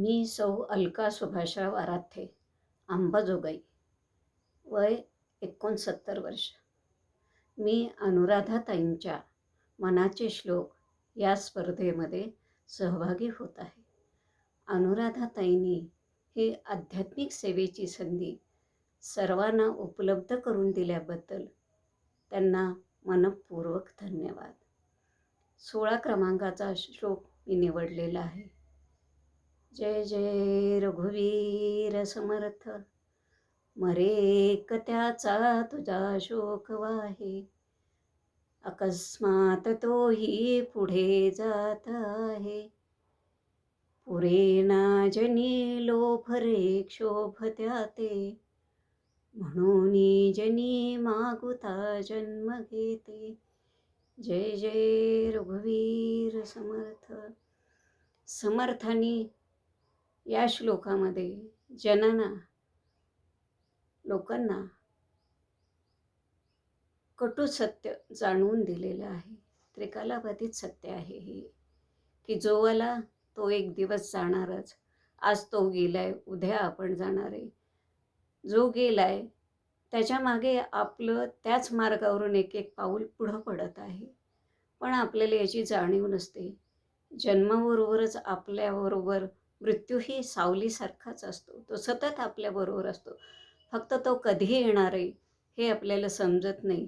मी सौ अलका सुभाषराव आराथे अंबाजोगाई वय एकोणसत्तर वर्ष. मी अनुराधाताईंच्या मनाचे श्लोक या स्पर्धेमध्ये सहभागी होत आहे. अनुराधाताईंनी ही आध्यात्मिक सेवेची संधी सर्वांना उपलब्ध करून दिल्याबद्दल त्यांना मनपूर्वक धन्यवाद. सोळा क्रमांकाचा श्लोक मी निवडलेला आहे. जय जय रघुवीर समर्थ. मरे त्याचा तुझा शोक वाहे. अकस्मात तोही पुढे जात आहे. पुरे ना जनी लोफरे क्षोभत्या ते म्हणून जनी मागुता जन्म घेते. जय जय रघुवीर समर्थ. समर्थानी या श्लोकामध्ये जनांना लोकांना कटू सत्य जाणवून दिलेलं आहे. त्रिकालाबाधित सत्य आहे हे. की जो आला तो एक दिवस जाणारच. आज तो गेलाय उद्या आपण जाणार आहे. जो गेलाय त्याच्यामागे आपलं त्याच मार्गावरून एक एक पाऊल पुढं पडत आहे. पण आपल्याला याची जाणीव नसते. जन्माबरोबरच आपल्याबरोबर मृत्यूही सावलीसारखाच असतो. तो सतत आपल्याबरोबर असतो. फक्त तो कधी येणार आहे हे आपल्याला समजत नाही.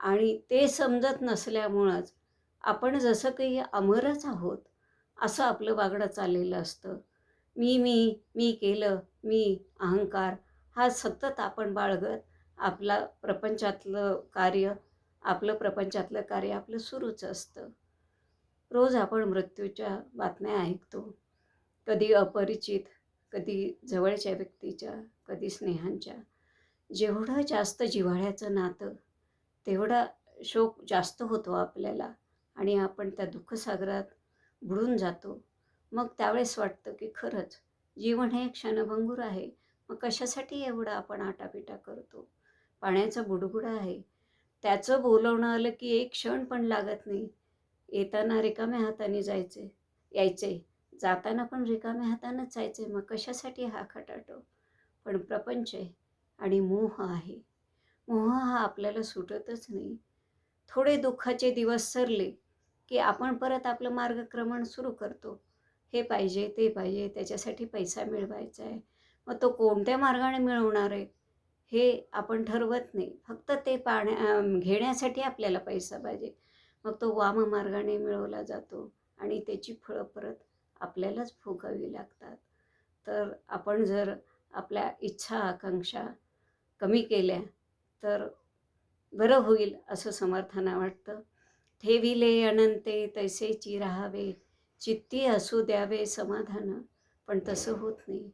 आणि ते समजत नसल्यामुळंच आपण जसं काही अमरच आहोत असं आपलं वागणं चाललेलं असतं. मी मी मी केलं मी अहंकार हा सतत आपण बाळगत आपला प्रपंचातलं कार्य आपलं प्रपंचातलं कार्य आपलं सुरूच असतं. रोज आपण मृत्यूच्या बातम्या ऐकतो. कधी अपरिचित कधी जवळच्या व्यक्तीच्या कधी स्नेहांच्या. जेवढं जास्त जिव्हाळ्याचं नातं तेवढा शोक जास्त होतो आपल्याला आणि आपण त्या दुःखसागरात बुडून जातो. मग त्यावेळेस वाटतं की खरंच जीवन हे क्षणभंगूर आहे. मग कशासाठी एवढं आपण आटापिटा करतो? पाण्याचा बुडबुड आहे. त्याचं बोलवणं आलं की एक क्षण पण लागत नाही. येताना रिकाम्या हाताने जायचे यायचे. जाताना पण रिकाम्या हातानंच जायचे मग कशासाठी हा खटाटो पण प्रपंच आहे आणि मोह आहे. मोह हा आपल्याला सुटतच नाही. थोडे दुःखाचे दिवस सरले की आपण परत आपलं मार्गक्रमण सुरू करतो. हे पाहिजे ते पाहिजे त्याच्यासाठी पैसा मिळवायचा आहे. मग तो कोणत्या मार्गाने मिळवणार आहे? हे आपण ठरवत नाही. फक्त ते पाण्या घेण्यासाठी आपल्याला पैसा पाहिजे. मग तो वाममार्गाने मिळवला जातो आणि त्याची फळं परत आपल्यालाच भोगावी लागतात. तर आपण जर आपल्या इच्छा आकांक्षा कमी केल्या तर बरं होईल असं समर्थना वाटतं. ठेविले अनंते तैसेची राहावे. चित्ती असू द्यावे समाधान पण तसं होत नाही.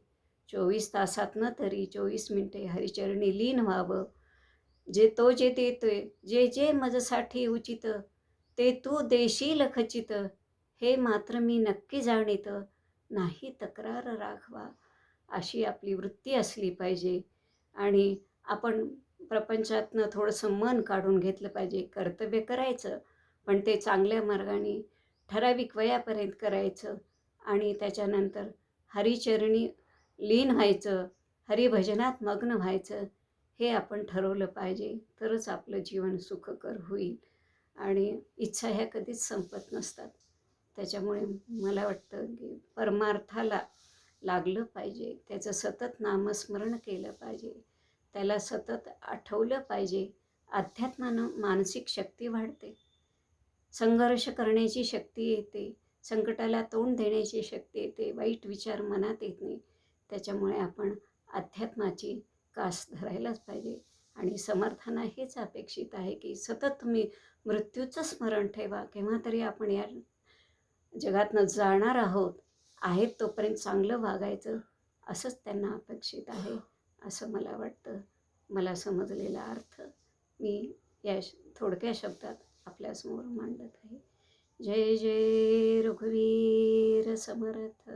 चोवीस तासातनं तरी चोवीस मिनटे हरिचरणी लीन व्हावं. जे तो जे देतोय जे जे मजसाठी उचित ते तू देशील खचित. हे मात्र मी नक्की जाणीत. नाही तक्रार राखवा. अशी आपली वृत्ती असली पाहिजे. आणि आपण प्रपंचातनं थोडंसं मन काढून घेतलं पाहिजे. कर्तव्य करायचं पण ते चांगल्या मार्गाने ठराविक वयापर्यंत करायचं आणि त्याच्यानंतर हरिचरणी लीन व्हायचं हरिभजनात मग्न व्हायचं हे आपण ठरवलं पाहिजे. तरच आपलं जीवन सुखकर होईल आणि इच्छा ह्या कधीच संपत नसतात. त्याच्यामुळे मला वाटतं की परमार्थाला लागलं पाहिजे. त्याचं सतत नामस्मरण केलं पाहिजे. त्याला सतत आठवलं पाहिजे. अध्यात्मानं मानसिक शक्ती वाढते. संघर्ष करण्याची शक्ती येते. संकटाला तोंड देण्याची शक्ती येते. वाईट विचार मनात येत नाही. त्याच्यामुळे आपण अध्यात्माची कास धरायलाच पाहिजे. आणि समर्थांना हेच अपेक्षित आहे की सतत तुम्ही मृत्यूचं स्मरण ठेवा. केव्हा तरी आपण या जगातनं जाणार आहोत आहेत तोपर्यंत चांगलं वागायचं असंच त्यांना अपेक्षित आहे असं मला वाटतं. मला समजलेला अर्थ मी या थोडक्या शब्दात आपल्यासमोर मांडत आहे. जय जय रघुवीर समर्थ.